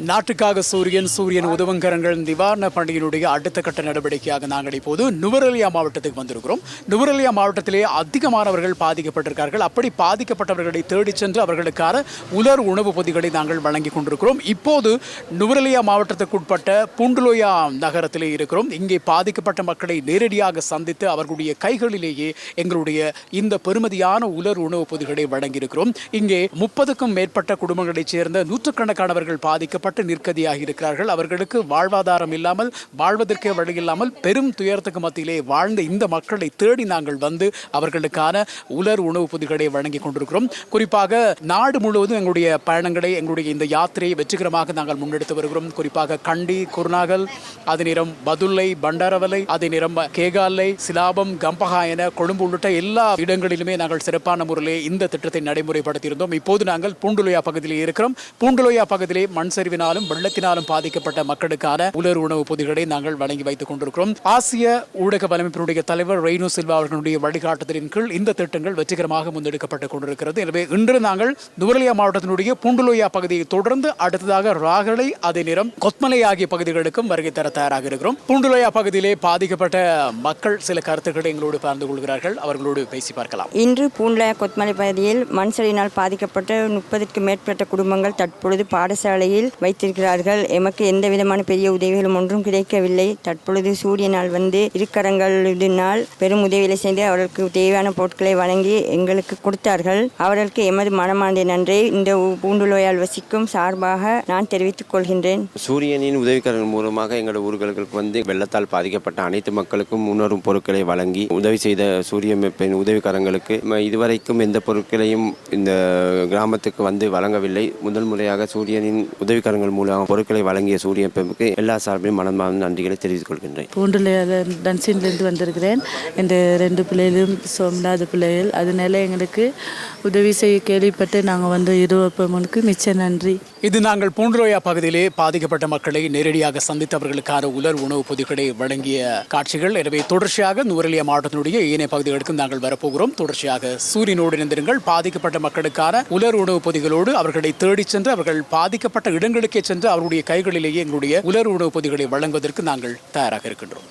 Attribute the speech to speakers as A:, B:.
A: நாட்டுக்காக சூரியன் சூரியன் உதவங்கரங்கள் நிவாரண பணியினுடைய அடுத்த கட்ட நடவடிக்கையாக நாங்கள் இப்போது நுவரெலியா மாவட்டத்துக்கு வந்திருக்கிறோம். நுவரெலியா மாவட்டத்திலே அதிகமானவர்கள் பாதிக்கப்பட்டிருக்கார்கள். அப்படி பாதிக்கப்பட்டவர்களை தேடிச் சென்று அவர்களுக்கான உலர் உணவுப் பொதிகளை நாங்கள் வழங்கி கொண்டிருக்கிறோம். இப்போது நுவரெலியா மாவட்டத்துக்குட்பட்ட பூண்டுலோயா நகரத்திலே இருக்கிறோம். இங்கே பாதிக்கப்பட்ட மக்களை நேரடியாக சந்தித்து அவர்களுடைய கைகளிலேயே எங்களுடைய இந்த பெருமதியான உலர் உணவுப் பொதிகளை வழங்கியிருக்கிறோம். இங்கே முப்பதுக்கும் மேற்பட்ட குடும்பங்களைச் சேர்ந்த நூற்றுக்கணக்கானவர்கள் பாதிக்க நிற்கதியாகி இருக்கிறார்கள். அவர்களுக்கு வாழ்வாதாரம் இல்லாமல் வாழ்வதற்கே வழி இல்லாமல் பெரும் துயரத்துக்கு மத்தியிலே வாழ்ந்த இந்த மக்களை தேடி நாங்கள் வந்து அவர்களுக்கான உலர் உணவுப் பொதிகளை வழங்கி கொண்டிருக்கிறோம். குறிப்பாக நாடு முழுவதும் எங்களுடைய பயணங்களை எங்களுடைய இந்த யாத்திரையை வெற்றிகரமாக நாங்கள் முன்னெடுத்து வருகிறோம். குறிப்பாக கண்டி குருநாகல் அதே நேரம் பதுல்லை பண்டாரவலை அதே நேரம் கேகாலை சிலாபம் கம்பஹாயன கொழும்பு உள்ளிட்ட எல்லா இடங்களிலுமே நாங்கள் சிறப்பான முறையிலே இந்த திட்டத்தை நடைமுறைப்படுத்தியிருந்தோம். இப்போது நாங்கள் பூண்டுலோயா பகுதியில் இருக்கிறோம். பூண்டுலோயா பகுதியிலே மண் சரிவினாலும் வெள்ளத்தினாலும் பாதிக்கப்பட்ட மக்களுக்கான உலர் உணவு பொதிகளை நாங்கள் வழங்கி வைத்துக் கொண்டிருக்கிறோம். ஆசிய ஊடக வலைமைப்பினுடைய தலைவர் ரெய்னு சில்வா அவர்களுடைய வழிகாட்டுதலின் கீழ் இந்த திட்டங்கள் வெற்றிகரமாக முன்னெடுக்கப்பட்டுக் கொண்டிருக்கிறது. எனவே இன்று நாங்கள் நுவரலியா மாவட்டத்தினுடைய பூண்டுலோயா பகுதியை தொடர்ந்து அடுத்ததாக ராகலை அதே நேரம் கொத்மலை ஆகிய பகுதிகளுக்கும் வருகை தர தயாராக இருக்கிறோம். பூண்டுலோயா பகுதியிலே பாதிக்கப்பட்ட மக்கள் சில கருத்துக்களை எங்களோடு பகிர்ந்து கொள்கிறார்கள். அவர்களோடு பேசி பார்க்கலாம்.
B: இன்று பூண்லய கொத்மலை பகுதியில் மண் சரிவினால் பாதிக்கப்பட்ட முப்பதுக்கு மேற்பட்ட குடும்பங்கள் தற்பொழுது பாடசாலையில் வைத்திருக்கிறார்கள். எமக்கு எந்த விதமான பெரிய உதவிகளும் ஒன்றும் கிடைக்கவில்லை. தற்பொழுது சூரியனால் வந்து இருக்கரங்களினால் பெரும் உதவிகளை செய்து அவர்களுக்கு தேவையான பொருட்களை வழங்கி எங்களுக்கு கொடுத்தார்கள். அவர்களுக்கு எமது மனமார்ந்த நன்றை இந்த பூண்டுலோயால் வசிக்கும் சார்பாக நான் தெரிவித்துக் கொள்கின்றேன்.
C: சூரியனின் உதவிக்கரங்கள் மூலமாக எங்களோட ஊர்களுக்கு வந்து வெள்ளத்தால் பாதிக்கப்பட்ட அனைத்து மக்களுக்கும் உணரும் பொருட்களை வழங்கி உதவி செய்த சூரிய பெண் உதவிக்கரங்களுக்கு இதுவரைக்கும் எந்த பொருட்களையும் இந்த கிராமத்துக்கு வந்து வழங்கவில்லை. முதல் முறையாக சூரியனின் உதவிக்கரங்கள் மூலம் பொருட்களை வழங்கிய சூரிய அமைப்புக்கு எல்லா சார்பிலும் மனமார்ந்த நன்றிகளை தெரிவித்துக் கொள்கின்றேன்.
D: பூண்டில் டன்சின்லேருந்து வந்திருக்கிறேன். இந்த ரெண்டு பிள்ளைகளும் சொல்லாத பிள்ளைகள். அதனால எங்களுக்கு உதவி செய்ய கேள்விப்பட்டு நாங்கள் வந்து இருபப்பமுனுக்கு மிச்ச நன்றி.
A: இது நாங்கள் பூண்டுலோயா பகுதியிலே பாதிக்கப்பட்ட மக்களை நேரடியாக சந்தித்து அவர்களுக்கான உலர் உணவுப் பொதிகளை வழங்கிய காட்சிகள். எனவே தொடர்ச்சியாக நூரலியா மாவட்டத்தினுடைய ஏனைய பகுதிகளுக்கும் நாங்கள் வரப்போகிறோம். தொடர்ச்சியாக சூரியனோடு இணைந்திருங்கள். பாதிக்கப்பட்ட மக்களுக்கான உலர் உணவுப் பொதிகளோடு அவர்களை தேடிச் சென்று அவர்கள் பாதிக்கப்பட்ட இடங்களுக்கே சென்று அவருடைய கைகளிலேயே எங்களுடைய உலர் உணவுப் பொதிகளை வழங்குவதற்கு நாங்கள் தயாராக இருக்கின்றோம்.